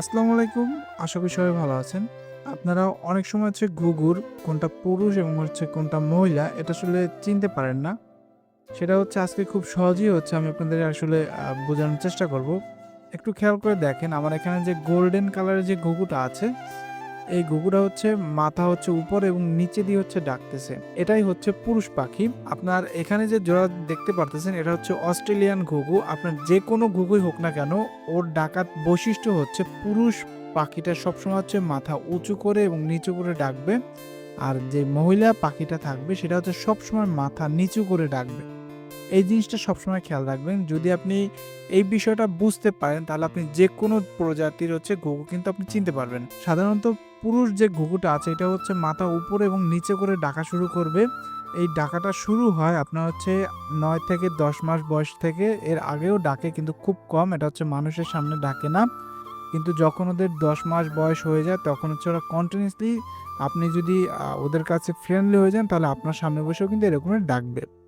আসসালামু আলাইকুম। আশা করি সবাই ভালো আছেন। আপনারা অনেক সময় হচ্ছে ঘুঘুর, কোনটা পুরুষ এবং হচ্ছে কোনটা মহিলা, এটা আসলে চিনতে পারেন না। সেটা হচ্ছে আজকে খুব সহজেই হচ্ছে আমি আপনাদের আসলে বোঝানোর চেষ্টা করব। একটু খেয়াল করে দেখেন, আমার এখানে যে গোল্ডেন কালারের যে ঘুঘুটা আছে এই ঘুঘুটা হচ্ছে মাথা হচ্ছে উপরে এবং নিচে দিয়ে হচ্ছে ডাকতেছে। এটাই হচ্ছে পুরুষ পাখি। আপনার এখানে যে জোড়া দেখতে পারতেছেন, এটা হচ্ছে অস্ট্রেলিয়ান ঘুঘু। আপনার যে কোনো ঘুঘুই হোক না কেন, ওর ডাকাত বৈশিষ্ট্য হচ্ছে পুরুষ পাখিটা সবসময় হচ্ছে মাথা উঁচু করে এবং নিচু করে ডাকবে। আর যে মহিলা পাখিটা থাকবে, সেটা হচ্ছে সবসময় মাথা নিচু করে ডাকবে। এই জিনিসটা সবসময় খেয়াল রাখবেন। যদি আপনি এই বিষয়টা বুঝতে পারেন, তাহলে আপনি যে কোনো প্রজাতির হচ্ছে ঘুঘু কিন্তু আপনি চিনতে পারবেন। সাধারণত পুরুষ যে ঘুঘুটা আছে, এটা হচ্ছে মাথা উপরে এবং নিচে করে ডাকা শুরু করবে। এই ডাকাটা শুরু হয় আপনার হচ্ছে নয় থেকে দশ মাস বয়স থেকে। এর আগেও ডাকে কিন্তু খুব কম, এটা হচ্ছে মানুষের সামনে ডাকে না। কিন্তু যখন ওদের দশ মাস বয়স হয়ে যায়, তখন হচ্ছে ওরা কন্টিনিউসলি আপনি যদি ওদের কাছে ফ্রেন্ডলি হয়ে যান, তাহলে আপনার সামনে বসেও কিন্তু এরকমের ডাকবে।